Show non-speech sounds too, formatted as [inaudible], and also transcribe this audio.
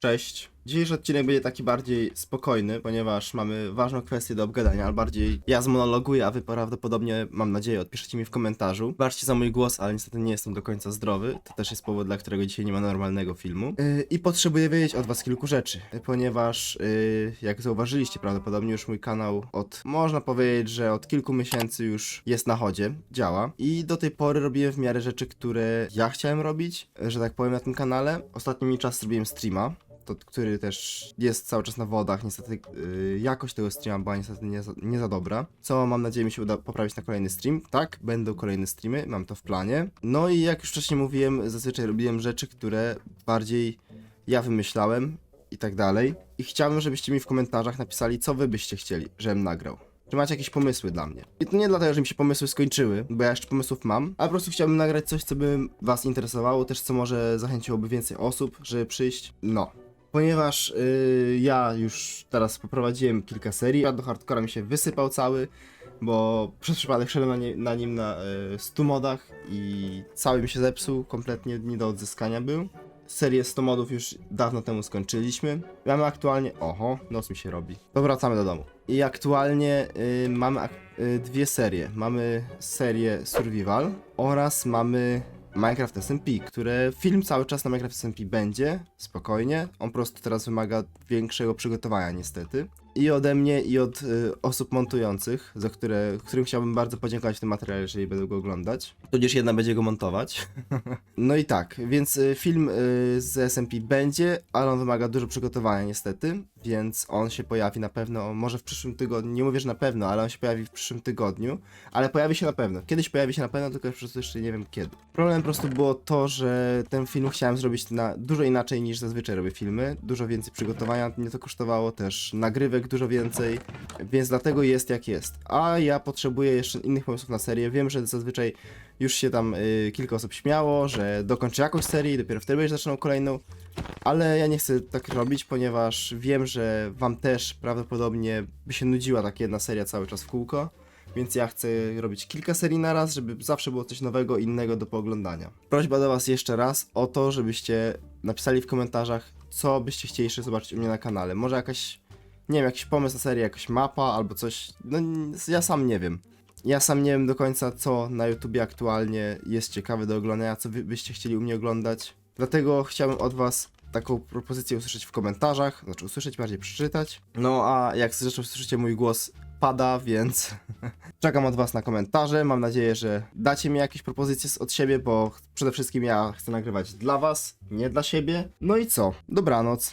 Cześć. Dzisiejszy odcinek będzie taki bardziej spokojny, ponieważ mamy ważną kwestię do obgadania, ale bardziej ja zmonologuję, a wy prawdopodobnie, mam nadzieję, odpiszecie mi w komentarzu. Baczcie za mój głos, ale niestety nie jestem do końca zdrowy. To też jest powód, dla którego dzisiaj nie ma normalnego filmu. Yy, I potrzebuję wiedzieć od was kilku rzeczy, ponieważ yy, jak zauważyliście prawdopodobnie już mój kanał od, można powiedzieć, że od kilku miesięcy już jest na chodzie, działa. I do tej pory robiłem w miarę rzeczy, które ja chciałem robić, że tak powiem, na tym kanale. Ostatni czas zrobiłem streama, to, który też jest cały czas na wodach. Niestety yy, jakość tego streama była niestety nie za, nie za dobra. Co mam nadzieję mi się uda poprawić na kolejny stream. Tak, będą kolejne streamy, mam to w planie. No i jak już wcześniej mówiłem, zazwyczaj robiłem rzeczy, które bardziej ja wymyślałem i tak dalej. I chciałbym, żebyście mi w komentarzach napisali, co wy byście chcieli, żebym nagrał. Czy macie jakieś pomysły dla mnie? I to nie dlatego, że mi się pomysły skończyły, bo ja jeszcze pomysłów mam, ale po prostu chciałbym nagrać coś, co by was interesowało, też co może zachęciłoby więcej osób, żeby przyjść. No. Ponieważ yy, ja już teraz poprowadziłem kilka serii, a do hardcora mi się wysypał cały, bo przez przypadek szedłem na, nie, na nim na y, 100 modach i cały mi się zepsuł, kompletnie nie do odzyskania był. Serię 100 modów już dawno temu skończyliśmy. Mamy aktualnie. Oho, noc mi się robi. To wracamy do domu. I aktualnie y, mamy ak y, dwie serie. Mamy serię Survival oraz mamy Minecraft SMP, które film cały czas na Minecraft SMP będzie, spokojnie. On po prostu teraz wymaga większego przygotowania niestety. I ode mnie, i od y, osób montujących, za które, którym chciałbym bardzo podziękować w tym materiale, jeżeli będą go oglądać. Tudzież jedna będzie go montować. [laughs] no i tak, więc y, film y, z SMP będzie, ale on wymaga dużo przygotowania niestety, więc on się pojawi na pewno, może w przyszłym tygodniu, nie mówię, że na pewno, ale on się pojawi w przyszłym tygodniu, ale pojawi się na pewno. Kiedyś pojawi się na pewno, tylko po prostu jeszcze nie wiem kiedy. Problem po prostu było to, że ten film chciałem zrobić na dużo inaczej niż zazwyczaj robię filmy, dużo więcej przygotowania mnie to kosztowało, też nagrywek dużo więcej, więc dlatego jest jak jest. A ja potrzebuję jeszcze innych pomysłów na serię. Wiem, że zazwyczaj już się tam y, kilka osób śmiało, że dokończę jakąś serię i dopiero wtedy będziesz zaczynał kolejną. Ale ja nie chcę tak robić, ponieważ wiem, że wam też prawdopodobnie by się nudziła taka jedna seria cały czas w kółko. Więc ja chcę robić kilka serii na raz, żeby zawsze było coś nowego, innego do pooglądania. Prośba do was jeszcze raz o to, żebyście napisali w komentarzach, co byście chcieli jeszcze zobaczyć u mnie na kanale. Może jakaś, nie wiem, jakiś pomysł na serię, jakaś mapa albo coś. No ja sam nie wiem. Ja sam nie wiem do końca, co na YouTubie aktualnie jest ciekawe do oglądania, co wy byście chcieli u mnie oglądać. Dlatego chciałbym od was taką propozycję usłyszeć w komentarzach, znaczy usłyszeć, bardziej przeczytać. No a jak zresztą słyszycie, mój głos pada, więc [laughs] czekam od was na komentarze. Mam nadzieję, że dacie mi jakieś propozycje od siebie, bo przede wszystkim ja chcę nagrywać dla was, nie dla siebie. No i co? Dobranoc.